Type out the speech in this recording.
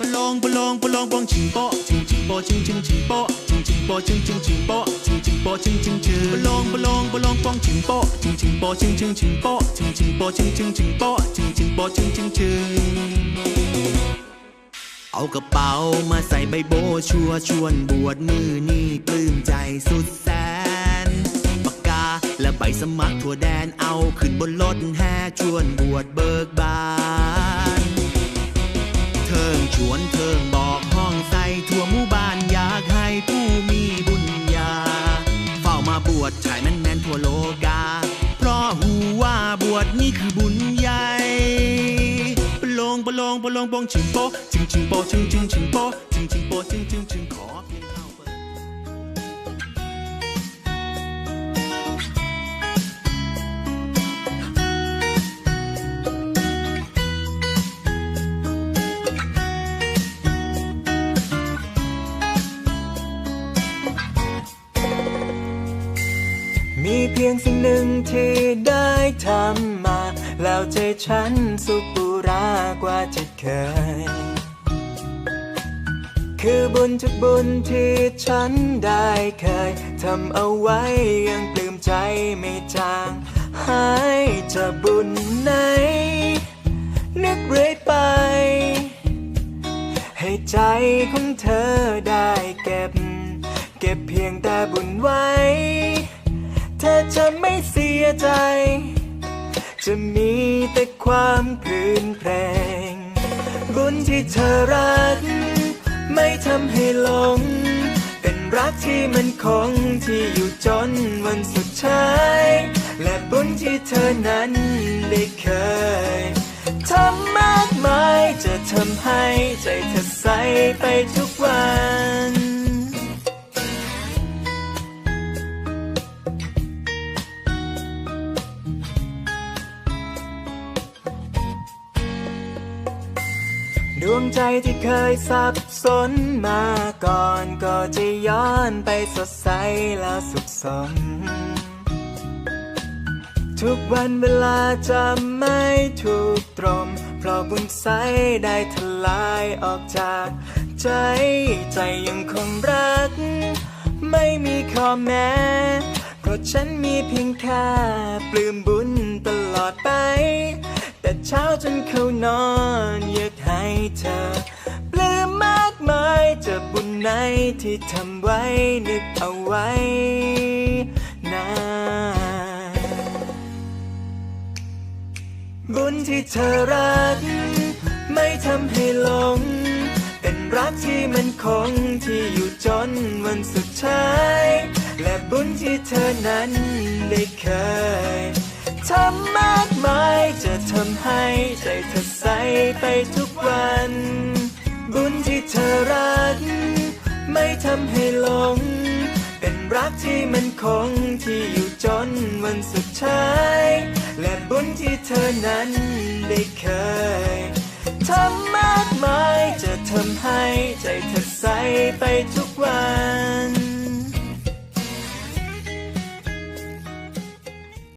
ปลองปลองปลองปองชิงโปชิงชิงโปชิงชิงชิงโปชิงชิงโปชิงชิงชิงโปชิงชิงโปชิงชิงชิงปลองปลองปลองปองชิงโปชิงชิงโปชิงชิงชิงโปชิงชิงโปชิงชิงชิงโปชิงชิงโปชิงชิงชิงเอากระเป๋ามาใส่ใบโบชัวชวนบวชมือนี่ปลื้มใจสุดแสนปากกาและใบสมัครทั่วแดนเอาขึ้นบนรถแห่ชวนบวชเบิกบาน ชวนเทิงบอกห้องใส่ทั่วหมู่บ้านอยากให้ผู้มีบุญญา เฝ้ามาบวชชายแม่นแม่นทั่วโลกา เพราะหูว่าบวชนี่คือบุญใหญ่ปลงปลงปลงปลงชิงโปชิงชิงโปชิงชิงชิงโปชิงชิงโปชิงชิงชิงขอเพียง มีเพียงสิ่งหนึ่งที่ได้ทำมา แล้วใจฉันสุขปุรากว่าที่เคย คือบุญทุกบุญที่ฉันได้เคยทำเอาไว้ยังปลื้มใจไม่จางหายจะบุญไหน นึกเรื่อยไป ให้ใจของเธอได้เก็บ เก็บเพียงแต่บุญไว้ เธอจะไม่เสียใจ จะมีแต่ความพลืนเพลง บุญที่เธอรัก ไม่ทำให้หลง เป็นรักที่มันคงที่อยู่จนวันสุดท้าย และบุญที่เธอนั้นได้เคยทำมากมายจะทำให้ใจเธอใสไปทุกวัน ดวงใจที่เคยสับสนมาก่อนก็จะย้อนไปสดใสแล้วสุขสม ทุกวันเวลาจะไม่ถูกตรม เพราะบุญใสได้ทลายออกจากใจ ใจยังคงรัก ไม่มีข้อแม้ เพราะฉันมีเพียงแค่ปลื้มบุญตลอดไป แต่เช้าจนเข้านอน เธอปลื้มมากมายจะบุญไหนที่ทำไว้นึกเอาไว้นานบุญที่เธอรัก ไม่ทำให้หลง เป็นรักที่มันคงที่อยู่จนวันสุดท้าย และบุญที่เธอนั้นได้เคยทำมากมายจะำให้ใจเธอใสไปทุกวัน บุญที่เธอรัก ไม่ทำให้หลง เป็นรักที่มันคงที่อยู่จนวันสุดท้าย และบุญที่เธอนั้นได้เคยทำมากมายจะทำให้ใจเธอใสไปทุก